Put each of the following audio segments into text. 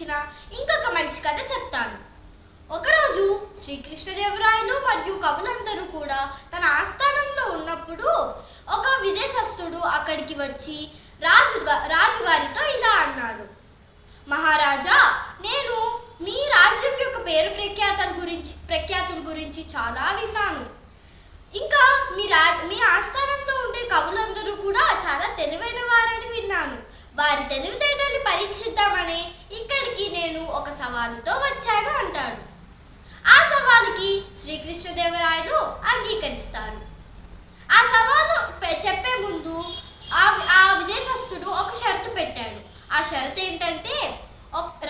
గురించిన ఇంకొక మంచి కథ చెప్తాను. ఒకరోజు శ్రీకృష్ణదేవరాయలు మరియు కవులందరూ కూడా తన ఆస్థానంలో ఉన్నప్పుడు ఒక విదేశస్థుడు అక్కడికి వచ్చి రాజు రాజుగారితో ఇలా అన్నాడు. మహారాజా నేను మీ రాజ్యం యొక్క పేరు ప్రఖ్యాతల గురించి ప్రఖ్యాతుల గురించి చాలా విన్నాను. ఇంకా మీ రా మీ ఆస్థానంలో ఉండే కవులందరూ కూడా చాలా తెలివైన వారని విన్నాను. వారి తెలివితేటలు పరీక్షిద్దామని ఇక్కడికి నేను ఒక సవాలుతో వచ్చాను అంటాడు. ఆ సవాలుకి శ్రీకృష్ణదేవరాయలు అంగీకరిస్తారు. ఆ సవాలు చెప్పే ముందు ఆ ఆ విదేశస్థుడు ఒక షరతు పెట్టాడు. ఆ షరతు ఏంటంటే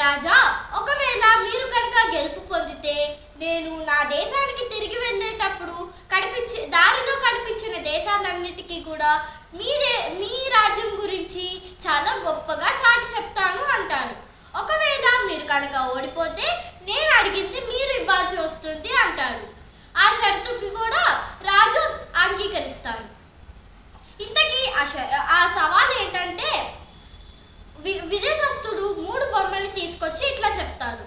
రాజా ఒకవేళ మీరు కనుక గెలుపు పొందితే నేను నా దేశానికి తిరిగి వెళ్ళేటప్పుడు కనిపించే దారిలో కనిపించిన దేశాలన్నిటికీ కూడా మీరే మీ రాజ్యం గురించి చాలా గొప్పగా చాటి చెప్తాను అంటాడు ఒకవేళ మీరు కనుక ఓడిపోతే నేను అడిగింది మీరు ఇవ్వాల్సి వస్తుంది అంటాడు ఆ షరతుకి కూడా రాజు అంగీకరిస్తాడు ఇంతకీ ఆ ఆ సవాల్ ఏంటంటే వి విదేశస్థుడు మూడు బొమ్మల్ని తీసుకొచ్చి ఇట్లా చెప్తాడు.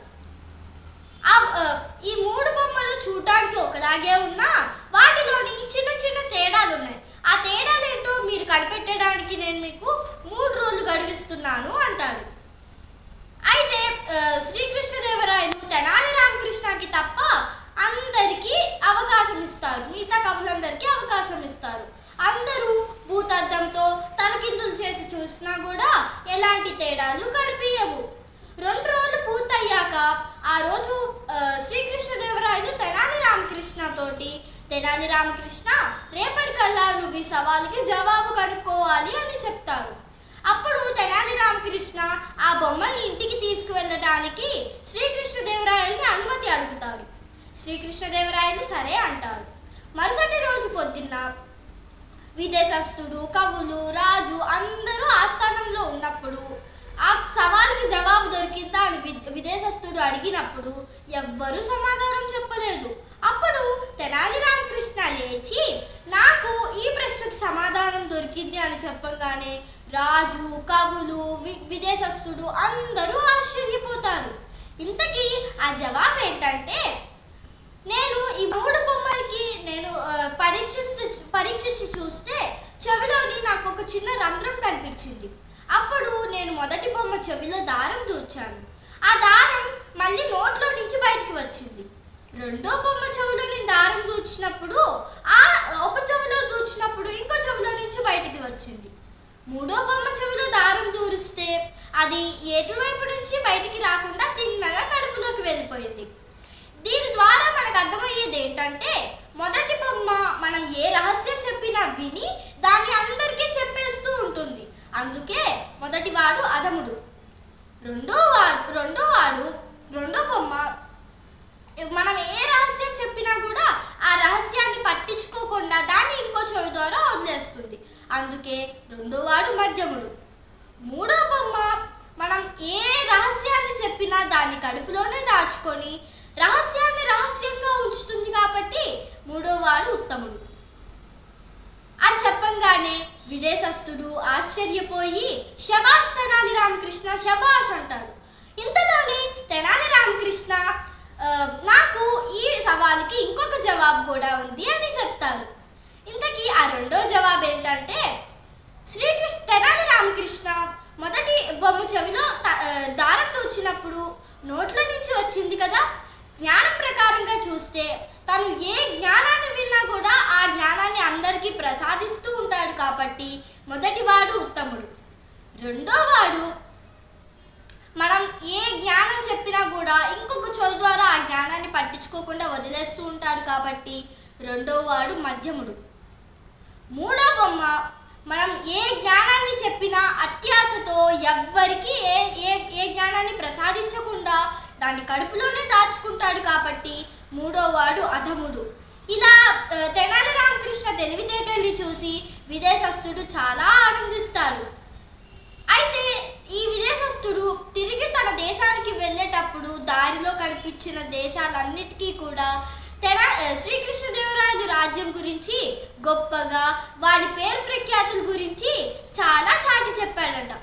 ఈ మూడు బొమ్మలు చూడడానికి ఒకలాగే ఉన్నా వాటిలోని చిన్న చిన్న తేడాలు ఉన్నాయి. ఆ తేడాలు ఏంటో మీరు కనిపెట్టడానికి నేను మీకు మూడు రోజులు గడివిస్తున్నాను అంట అయితే ఆ, శ్రీకృష్ణదేవరాయలు తెనాలి రామకృష్ణకి తప్ప అందరికీ అవకాశం ఇస్తారు మిగతా కవులందరికీ అవకాశం ఇస్తారు అందరూ భూతద్దంతో తలకిందులు చేసి చూసినా కూడా ఎలాంటి తేడాలు కనిపించవు. రెండు రోజులు పూర్తయ్యాక ఆ రోజు శ్రీకృష్ణదేవరాయలు తెనాలి రామకృష్ణ తోటి తెనాలి రామకృష్ణ రేపటికల్లా నువ్వు ఈ సవాలుకి జవాబు కనుక్కోవాలి అని చెప్తారు. అప్పుడు తెనాలి రామకృష్ణ ఆ బొమ్మల్ని ఇంటికి తీసుకువెళ్ళడానికి శ్రీకృష్ణదేవరాయల్ని అనుమతి అడుగుతారు. శ్రీకృష్ణదేవరాయలు సరే అంటారు. మరుసటి రోజు పొద్దున్న విదేశస్థుడు కవులు రాజు అందరూ ఆస్థానంలో ఉన్నప్పుడు ఆ సవాలుకి జవాబు దొరికిందా అని విదేశస్థుడు అడిగినప్పుడు ఎవ్వరూ సమాధానం చెప్పలేదు. అప్పుడు తెనాలి రామకృష్ణ లేచి నాకు ఈ ప్రశ్నకు సమాధానం దొరికింది అని చెప్పంగానే రాజు కవులు విదేశస్థుడు అందరూ ఆశ్చర్యపోతారు. ఇంతకీ ఆ జవాబు ఏంటంటే నేను ఈ మూడు బొమ్మలకి నేను పరీక్షిస్తూ పరీక్షించి చూస్తే చెవిలోని నాకు ఒక చిన్న రంధ్రం కనిపించింది. అప్పుడు నేను మొదటి బొమ్మ చెవిలో దారం దూర్చాను. ఆ దారం మళ్ళీ నోట్లో నుంచి బయటికి వచ్చింది. రెండో బొమ్మ చెవిలో నేను దారం దూచినప్పుడు ఆ ఒక చెవిలో దూచినప్పుడు ఇంకో చెవిలో నుంచి బయటికి వచ్చింది. మూడో బొమ్మ చెవిలో దారం దూరిస్తే అది ఎటువైపు నుంచి బయటికి రాకుండా తిన్నగా కడుపులోకి వెళ్ళిపోయింది. దీని ద్వారా మనకు అర్థమయ్యేది ఏంటంటే మొదటి బొమ్మ మనం ఏ రహస్యం చెప్పినా విని దాన్ని అందరికీ చెప్పేస్తూ ఉంటుంది. అందుకే మొదటి వాడు అధముడు. రెండో వాడు రెండో వాడు రెండో బొమ్మ. మనం ఏ రహస్యం చెప్పినా కూడా ఆ రహస్యాన్ని పట్టించుకోకుండా దాన్ని ఇంకో చెవి ద్వారా వదిలేస్తుంది. అందుకే రెండో వాడు మధ్యముడు. మూడో బొమ్మ మనం ఏ రహస్యాన్ని చెప్పినా దాన్ని కడుపులోనే దాచుకొని రహస్యాన్ని రహస్యంగా ఉంచుతుంది కాబట్టి మూడో వాడు ఉత్తముడు. అని చెప్పంగానే విదేశస్థుడు ఆశ్చర్యపోయి శబాష్ తెనాలి రామకృష్ణ శబాష్ అంటాడు. ఇంతలోనే తెనాలి రామకృష్ణ నాకు ఈ సవాలుకి ఇంకొక జవాబు కూడా ఉంది అని చెప్తారు. ఇంతకీ ఆ రెండో జవాబు ఏంటంటే శ్రీకృష్ణ తెనాలి రామకృష్ణ మొదటి బొమ్మ చెవిలో త- వచ్చినప్పుడు దారం తూచినప్పుడు నోట్లో నుంచి వచ్చింది కదా? జ్ఞానం ప్రకారంగా చూస్తే తను ఏ జ్ఞానాన్ని విన్నా కూడా ఆ జ్ఞానాన్ని అందరికీ ప్రసాదిస్తూ ఉంటాడు కాబట్టి మొదటివాడు ఉత్తముడు. రెండోవాడు మనం ఏ జ్ఞానం చెప్పినా కూడా ఇంకొక చోటు ద్వారా ఆ జ్ఞానాన్ని పట్టించుకోకుండా వదిలేస్తూ ఉంటాడు కాబట్టి రెండోవాడు మధ్యముడు. మూడో బొమ్మ మనం ఏ జ్ఞానాన్ని చెప్పినా అత్యాశతో ఎవ్వరికీ ఏ ఏ ఏ జ్ఞానాన్ని ప్రసాదించకుండా దాన్ని కడుపులోనే దాచుకుంటాడు కాబట్టి మూడోవాడు అధముడు. ఇలా తెనాలి రామకృష్ణ తెలివితేటల్ని చూసి విదేశస్థుడు చాలా ఆనందిస్తాడు. అయితే ఈ విదేశస్థుడు తిరిగి తన దేశానికి వెళ్ళేటప్పుడు దారిలో కనిపించిన దేశాలన్నిటికీ కూడా తెనా శ్రీకృష్ణదేవరాయలు రాజ్యం గురించి గొప్పగా వారి పేరు ప్రఖ్యాతుల గురించి చాలా చాటి చెప్పాడట.